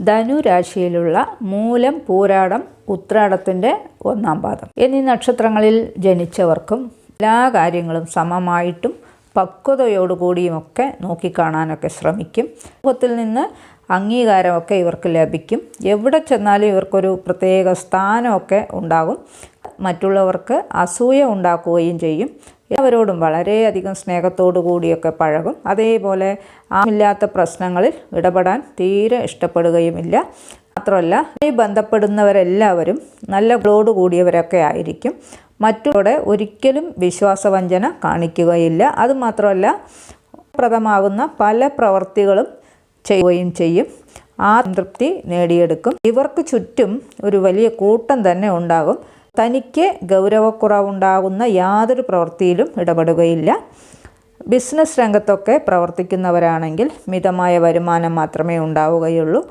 ധനു രാശിയിലുള്ള മൂലം പൂരാടം ഉത്രാടത്തിന്റെ ഒന്നാം പാദം. എന്നീ നക്ഷത്രങ്ങളിൽ ജനിച്ചവർക്കും എല്ലാ കാര്യങ്ങളും സമമായിട്ടും പക്വതയോടുകൂടിയുമൊക്കെ നോക്കിക്കാണാനൊക്കെ ശ്രമിക്കും. മുഖത്തിൽ നിന്ന് അംഗീകാരമൊക്കെ ഇവർക്ക് ലഭിക്കും. എവിടെ ചെന്നാലും ഇവർക്കൊരു പ്രത്യേക സ്ഥാനമൊക്കെ ഉണ്ടാകും. മറ്റുള്ളവർക്ക് അസൂയ ഉണ്ടാക്കുകയും ചെയ്യും. അവരോടും വളരെയധികം സ്നേഹത്തോടു കൂടിയൊക്കെ പഴകും. അതേപോലെ ആമില്ലാത്ത പ്രശ്നങ്ങളിൽ ഇടപെടാൻ തീരെ ഇഷ്ടപ്പെടുകയുമില്ല. മാത്രമല്ല ഈ ബന്ധപ്പെടുന്നവരെല്ലാവരും നല്ല ഗ്ലോഡ് കൂടിയവരൊക്കെ ആയിരിക്കും. മറ്റുള്ളവരുടെ ഒരിക്കലും വിശ്വാസവഞ്ചന കാണിക്കുകയില്ല. അതുമാത്രമല്ല പ്രദമാകുന്ന പല പ്രവർത്തികളും ചെയ്യുകയും ചെയ്യും. ആ തൃപ്തി നേടിയെടുക്കും. ഇവർക്ക് ചുറ്റും ഒരു വലിയ കൂട്ടം തന്നെ ഉണ്ടാകും. തനിക്ക് ഗൗരവക്കുറവുണ്ടാകുന്ന യാതൊരു പ്രവൃത്തിയിലും ഇടപെടുകയില്ല. ബിസിനസ് രംഗത്തൊക്കെ പ്രവർത്തിക്കുന്നവരാണെങ്കിൽ മിതമായ വരുമാനം മാത്രമേ ഉണ്ടാവുകയുള്ളൂ.